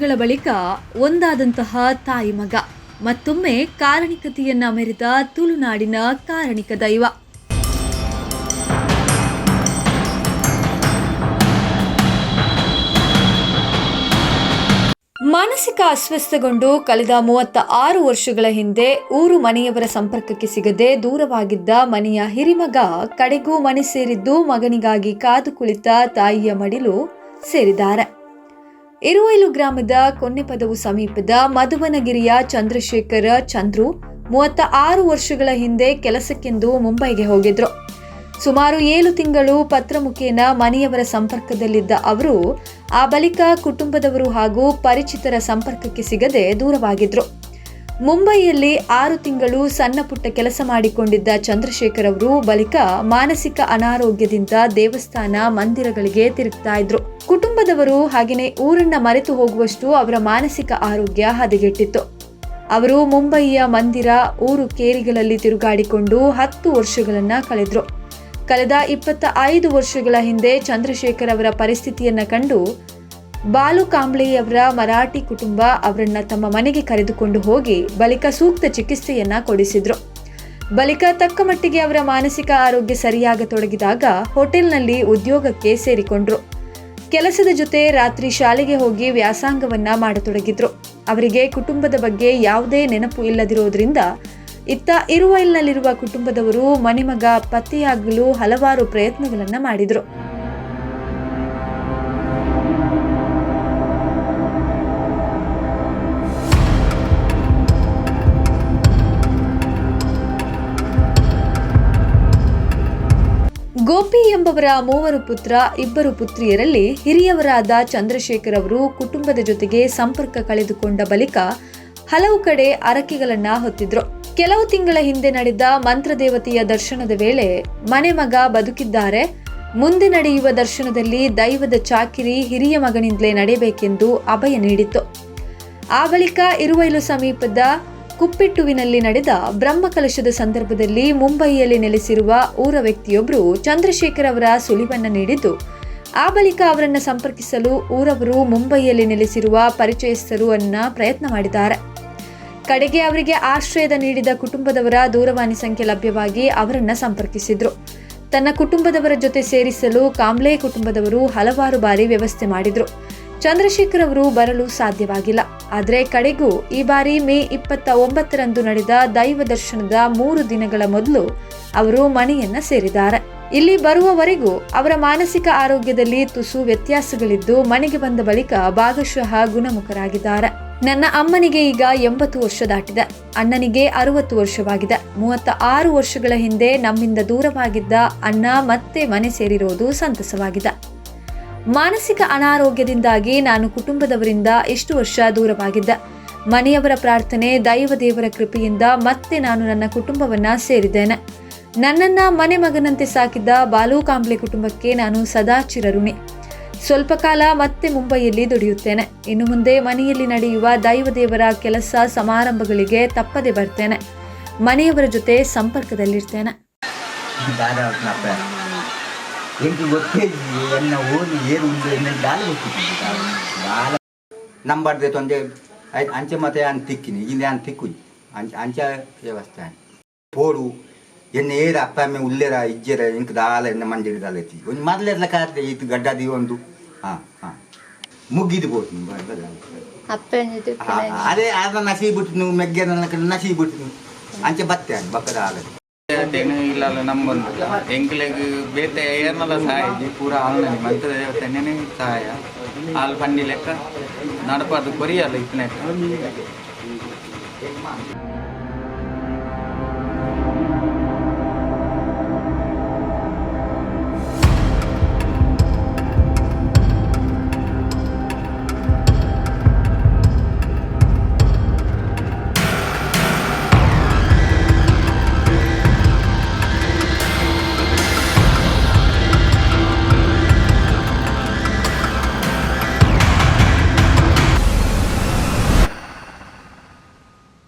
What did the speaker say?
ವರ್ಷಗಳ ಬಳಿಕ ಒಂದಾದಂತಹ ತಾಯಿ ಮಗ, ಮತ್ತೊಮ್ಮೆ ಕಾರಣಿಕತೆಯನ್ನ ಮೆರೆದ ತುಳುನಾಡಿನ ಕಾರಣಿಕ ದೈವ. ಮಾನಸಿಕ ಅಸ್ವಸ್ಥಗೊಂಡು ಕಳೆದ ಮೂವತ್ತ ಆರು ವರ್ಷಗಳ ಹಿಂದೆ ಊರು ಮನೆಯವರ ಸಂಪರ್ಕಕ್ಕೆ ಸಿಗದೆ ದೂರವಾಗಿದ್ದ ಮನೆಯ ಹಿರಿಮಗ ಕಡೆಗೂ ಮನೆ ಸೇರಿದ್ದು ಮಗನಿಗಾಗಿ ಕಾದು ಕುಳಿತ ತಾಯಿಯ ಮಡಿಲು ಸೇರಿದ್ದಾರೆ. ಇರುವೈಲು ಗ್ರಾಮದ ಕೊನ್ನೆಪದವು ಸಮೀಪದ ಮಧುವನಗಿರಿಯ ಚಂದ್ರಶೇಖರ ಚಂದ್ರು ಮೂವತ್ತ ಆರು ವರ್ಷಗಳ ಹಿಂದೆ ಕೆಲಸಕ್ಕೆಂದು ಮುಂಬೈಗೆ ಹೋಗಿದ್ರು. ಸುಮಾರು ಏಳು ತಿಂಗಳು ಪತ್ರ ಮುಖೇನ ಮನೆಯವರ ಸಂಪರ್ಕದಲ್ಲಿದ್ದ ಅವರು, ಆ ಬಳಿಕ ಕುಟುಂಬದವರು ಹಾಗೂ ಪರಿಚಿತರ ಸಂಪರ್ಕಕ್ಕೆ ಸಿಗದೆ ದೂರವಾಗಿದ್ರು. ಮುಂಬೈಯಲ್ಲಿ ಆರು ತಿಂಗಳು ಸಣ್ಣ ಪುಟ್ಟ ಕೆಲಸ ಮಾಡಿಕೊಂಡಿದ್ದ ಚಂದ್ರಶೇಖರ್ ಅವರು ಬಳಿಕ ಮಾನಸಿಕ ಅನಾರೋಗ್ಯದಿಂದ ದೇವಸ್ಥಾನ ಮಂದಿರಗಳಿಗೆ ತಿರುಗ್ತಾ ಇದ್ರು. ಕುಟುಂಬದವರು ಹಾಗೆಯೇ ಊರನ್ನ ಮರೆತು ಹೋಗುವಷ್ಟು ಅವರ ಮಾನಸಿಕ ಆರೋಗ್ಯ ಹದಗೆಟ್ಟಿತ್ತು. ಅವರು ಮುಂಬಯಿಯ ಮಂದಿರ ಊರು ಕೇರಿಗಳಲ್ಲಿ ತಿರುಗಾಡಿಕೊಂಡು ಹತ್ತು ವರ್ಷಗಳನ್ನ ಕಳೆದ್ರು. ಕಳೆದ ಇಪ್ಪತ್ತ ಐದು ವರ್ಷಗಳ ಹಿಂದೆ ಚಂದ್ರಶೇಖರ್ ಅವರ ಪರಿಸ್ಥಿತಿಯನ್ನ ಕಂಡು ಬಾಲು ಕಾಂಬ್ಳೆಯವರ ಮರಾಠಿ ಕುಟುಂಬ ಅವರನ್ನ ತಮ್ಮ ಮನೆಗೆ ಕರೆದುಕೊಂಡು ಹೋಗಿ ಬಳಿಕ ಸೂಕ್ತ ಚಿಕಿತ್ಸೆಯನ್ನ ಕೊಡಿಸಿದ್ರು. ಬಳಿಕ ತಕ್ಕ ಮಟ್ಟಿಗೆ ಅವರ ಮಾನಸಿಕ ಆರೋಗ್ಯ ಸರಿಯಾಗತೊಡಗಿದಾಗ ಹೋಟೆಲ್ನಲ್ಲಿ ಉದ್ಯೋಗಕ್ಕೆ ಸೇರಿಕೊಂಡ್ರು. ಕೆಲಸದ ಜೊತೆ ರಾತ್ರಿ ಶಾಲೆಗೆ ಹೋಗಿ ವ್ಯಾಸಂಗವನ್ನ ಮಾಡತೊಡಗಿದ್ರು. ಅವರಿಗೆ ಕುಟುಂಬದ ಬಗ್ಗೆ ಯಾವುದೇ ನೆನಪು ಇಲ್ಲದಿರೋದ್ರಿಂದ ಇತ್ತ ಇರುವೈಲ್ನಲ್ಲಿರುವ ಕುಟುಂಬದವರು ಮನೆಮಗ ಪತ್ತೆಯಾಗಲು ಹಲವಾರು ಪ್ರಯತ್ನಗಳನ್ನು ಮಾಡಿದ್ರು. ಗೋಪಿ ಎಂಬವರ ಮೂವರು ಪುತ್ರ, ಇಬ್ಬರು ಪುತ್ರಿಯರಲ್ಲಿ ಹಿರಿಯವರಾದ ಚಂದ್ರಶೇಖರ್ ಅವರು ಕುಟುಂಬದ ಜೊತೆಗೆ ಸಂಪರ್ಕ ಕಳೆದುಕೊಂಡ ಬಳಿಕ ಹಲವು ಕಡೆ ಅರಕೆಗಳನ್ನ ಹೊತ್ತಿದ್ರು. ಕೆಲವು ತಿಂಗಳ ಹಿಂದೆ ನಡೆದ ಮಂತ್ರದೇವತೆಯ ದರ್ಶನದ ವೇಳೆ ಮನೆ ಮಗ ಬದುಕಿದ್ದಾರೆ. ಮುಂದೆ ನಡೆಯುವ ದರ್ಶನದಲ್ಲಿ ದೈವದ ಚಾಕಿರಿ ಹಿರಿಯ ಮಗನಿಂದಲೇ ನಡೆಯಬೇಕೆಂದು ಅಭಯ ನೀಡಿತ್ತು. ಆ ಬಳಿಕ ಇರುವೈಲು ಸಮೀಪದ ಕುಪ್ಪಿಟ್ಟುವಿನಲ್ಲಿ ನಡೆದ ಬ್ರಹ್ಮಕಲಶದ ಸಂದರ್ಭದಲ್ಲಿ ಮುಂಬಯಿಯಲ್ಲಿ ನೆಲೆಸಿರುವ ಊರ ವ್ಯಕ್ತಿಯೊಬ್ಬರು ಚಂದ್ರಶೇಖರ್ ಅವರ ಸುಳಿವನ್ನು ನೀಡಿದ್ದು, ಆ ಬಳಿಕ ಅವರನ್ನು ಸಂಪರ್ಕಿಸಲು ಊರವರು ಮುಂಬಯಿಯಲ್ಲಿ ನೆಲೆಸಿರುವ ಪರಿಚಯಸ್ಥರು ಅನ್ನ ಪ್ರಯತ್ನ ಮಾಡಿದ್ದಾರೆ. ಕಡೆಗೆ ಅವರಿಗೆ ಆಶ್ರಯದ ನೀಡಿದ ಕುಟುಂಬದವರ ದೂರವಾಣಿ ಸಂಖ್ಯೆ ಲಭ್ಯವಾಗಿ ಅವರನ್ನು ಸಂಪರ್ಕಿಸಿದ್ರು. ತನ್ನ ಕುಟುಂಬದವರ ಜೊತೆ ಸೇರಿಸಲು ಕಾಮ್ಲೆ ಕುಟುಂಬದವರು ಹಲವಾರು ಬಾರಿ ವ್ಯವಸ್ಥೆ ಮಾಡಿದ್ರು. ಚಂದ್ರಶೇಖರ್ ಅವರು ಬರಲು ಸಾಧ್ಯವಾಗಿಲ್ಲ. ಆದರೆ ಕಡೆಗೂ ಈ ಬಾರಿ ಮೇ ಇಪ್ಪತ್ತ ಒಂಬತ್ತರಂದು ನಡೆದ ದೈವ ದರ್ಶನದ ಮೂರು ದಿನಗಳ ಮೊದಲು ಅವರು ಮನೆಯನ್ನ ಸೇರಿದ್ದಾರೆ. ಇಲ್ಲಿ ಬರುವವರೆಗೂ ಅವರ ಮಾನಸಿಕ ಆರೋಗ್ಯದಲ್ಲಿ ತುಸು ವ್ಯತ್ಯಾಸಗಳಿದ್ದು ಮನೆಗೆ ಬಂದ ಬಳಿಕ ಭಾಗಶಃ ಗುಣಮುಖರಾಗಿದ್ದಾರೆ. ನನ್ನ ಅಮ್ಮನಿಗೆ ಈಗ ಎಂಬತ್ತು ವರ್ಷ ದಾಟಿದೆ. ಅಣ್ಣನಿಗೆ ಅರವತ್ತು ವರ್ಷವಾಗಿದೆ. ಮೂವತ್ತ ಆರು ವರ್ಷಗಳ ಹಿಂದೆ ನಮ್ಮಿಂದ ದೂರವಾಗಿದ್ದ ಅಣ್ಣ ಮತ್ತೆ ಮನೆ ಸೇರಿರುವುದು ಸಂತಸವಾಗಿದೆ. ಮಾನಸಿಕ ಅನಾರೋಗ್ಯದಿಂದಾಗಿ ನಾನು ಕುಟುಂಬದವರಿಂದ ಎಷ್ಟು ವರ್ಷ ದೂರವಾಗಿದ್ದೆ. ಮನೆಯವರ ಪ್ರಾರ್ಥನೆ, ದೈವ ದೇವರ ಕೃಪೆಯಿಂದ ಮತ್ತೆ ನಾನು ನನ್ನ ಕುಟುಂಬವನ್ನ ಸೇರಿದ್ದೇನೆ. ನನ್ನನ್ನ ಮನೆ ಮಗನಂತೆ ಸಾಕಿದ್ದ ಬಾಲು ಕಾಂಬ್ಳೆ ಕುಟುಂಬಕ್ಕೆ ನಾನು ಸದಾ ಚಿರಋಣಿ. ಸ್ವಲ್ಪ ಕಾಲ ಮತ್ತೆ ಮುಂಬೈಯಲ್ಲಿ ದುಡಿಯುತ್ತೇನೆ. ಇನ್ನು ಮುಂದೆ ಮನೆಯಲ್ಲಿ ನಡೆಯುವ ದೈವ ದೇವರ ಕೆಲಸ ಸಮಾರಂಭಗಳಿಗೆ ತಪ್ಪದೆ ಬರ್ತೇನೆ. ಮನೆಯವರ ಜೊತೆ ಸಂಪರ್ಕದಲ್ಲಿರ್ತೇನೆ. ಎಂಟು ಗೊತ್ತೇ ಎನ್ನ ಓದಿ ಏನು ಉಂಟು ಎನ್ನ ದಾಲ ಗೊತ್ತಿದ್ದು ದಾಲ ನಂಬರ್ದೆ ತೊಂದೆ ಆಯ್ತು ಅಂಚೆ ಮತ್ತೆ ಅಂತ ತಿಕ್ಕಿನಿ. ಇಲ್ಲಿ ಅಂತ ತಿಕ್ಕುಜಿ ಅಂಚೆ ಅಂಚೆ ವ್ಯವಸ್ಥೆ ಪೋಡು ಎನ್ನ ಏರ ಅಪ್ಪ ಅಮ್ಮ ಉಲ್ಲೇರ ಇಜ್ಜೆರ ಇಂಕ ದಾಲ ಎನ್ನ ಮಂಜರಿ ದಾಲ ಎತ್ತಿ ಒಂದು ಮೊದಲೆಲ್ಲ ಕಾರ್ಯ ಇತ್ತು ಗಡ್ಡದಿ ಒಂದು. ಹಾಂ ಹಾಂ. ಮುಗಿದು ಅದೇ ಅದ ನಸಿ ಬಿಟ್ಟು ನೀವು ಮೆಗ್ಗೆ ನಸಿ ಬಿಟ್ಟು ಅಂಚೆ ಬತ್ತೆ ಬಕ್ಕದ ಆಗದು ತೆಂಗು ಇಲ್ಲಲ್ಲ ನಮ್ಮೊಂದು. ಎಂಕ್ಲೆಗ್ ಬೇತೆ ಏರ್ನಲ ಸಹಾಯ ಪೂರ ಆಲ್ನಲ್ಲಿ ಮಂತ್ರ ದೇವತೆನೇ ಸಹಾಯ. ಆಲ್ ಪಂಡಿ ಲೆಕ್ಕ. ನಡಪದು ಕೊರಿಯಲ್ಲ ಇಪ್ಪನೆಕ್ಕ